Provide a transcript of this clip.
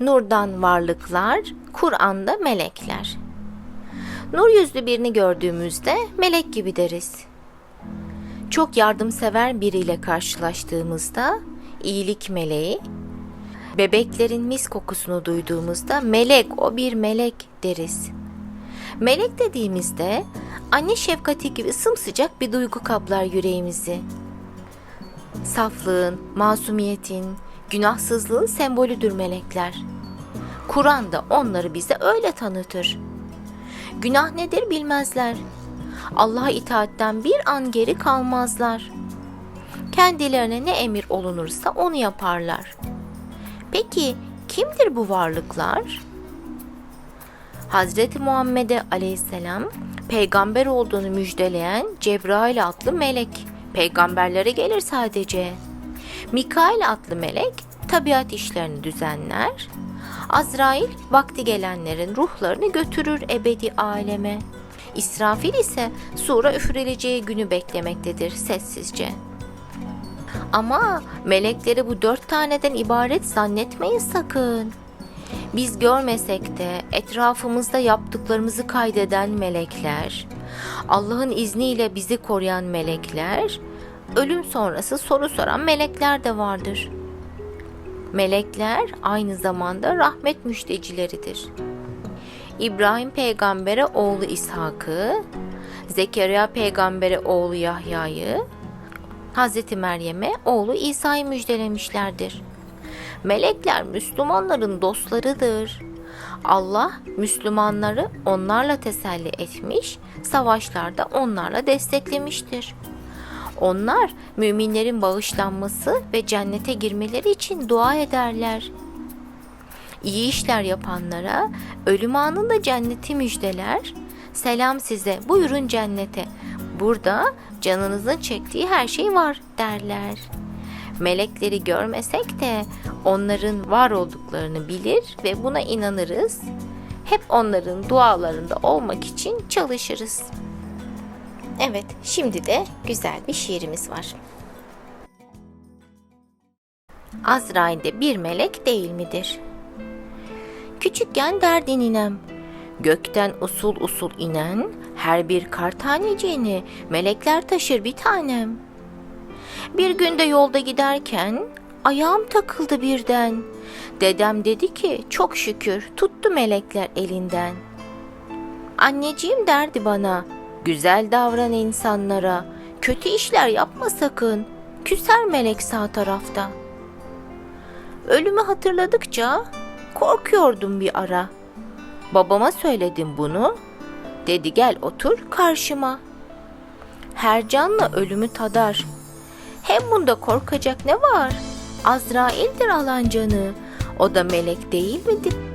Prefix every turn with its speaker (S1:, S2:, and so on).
S1: Nurdan varlıklar, Kur'an'da melekler. Nur yüzlü birini gördüğümüzde melek gibi deriz. Çok yardımsever biriyle karşılaştığımızda iyilik meleği, bebeklerin mis kokusunu duyduğumuzda melek o bir melek deriz. Melek dediğimizde anne şefkati gibi sımsıcak bir duygu kaplar yüreğimizi. Saflığın, masumiyetin, günahsızlığın sembolüdür melekler. Kur'an da onları bize öyle tanıtır. Günah nedir bilmezler. Allah'a itaatten bir an geri kalmazlar. Kendilerine ne emir olunursa onu yaparlar. Peki kimdir bu varlıklar? Hazreti Muhammed'e aleyhisselam peygamber olduğunu müjdeleyen Cebrail adlı melek. Peygamberlere gelir sadece. Mikail adlı melek tabiat işlerini düzenler. Azrail vakti gelenlerin ruhlarını götürür ebedi aleme. İsrafil ise sura üfürüleceği günü beklemektedir sessizce. Ama melekleri bu dört taneden ibaret zannetmeyin sakın. Biz görmesek de etrafımızda yaptıklarımızı kaydeden melekler, Allah'ın izniyle bizi koruyan melekler, ölüm sonrası soru soran melekler de vardır. Melekler aynı zamanda rahmet müjdecileridir. İbrahim peygambere oğlu İshak'ı, Zekeriya peygambere oğlu Yahya'yı, Hazreti Meryem'e oğlu İsa'yı müjdelemişlerdir. Melekler Müslümanların dostlarıdır. Allah Müslümanları onlarla teselli etmiş, savaşlarda onlarla desteklemiştir. Onlar müminlerin bağışlanması ve cennete girmeleri için dua ederler. İyi işler yapanlara ölüm anında cenneti müjdeler. Selam size, buyurun cennete. Burada canınızın çektiği her şey var derler. Melekleri görmesek de onların var olduklarını bilir ve buna inanırız. Hep onların dualarında olmak için çalışırız. Evet, şimdi de güzel bir şiirimiz var. Azrail de bir melek değil midir? Küçükken derdi ninem, gökten usul usul inen her bir kar taneciğini melekler taşır bir tanem. Bir günde yolda giderken ayağım takıldı birden. Dedem dedi ki çok şükür tuttu melekler elinden. Anneciğim derdi bana, güzel davran insanlara, kötü işler yapma sakın, küser melek sağ tarafta. Ölümü hatırladıkça korkuyordum bir ara. Babama söyledim bunu. Dedi gel otur karşıma. Her canlı ölümü tadar. Hem bunda korkacak ne var? Azrail'dir alan canı. O da melek değil midir?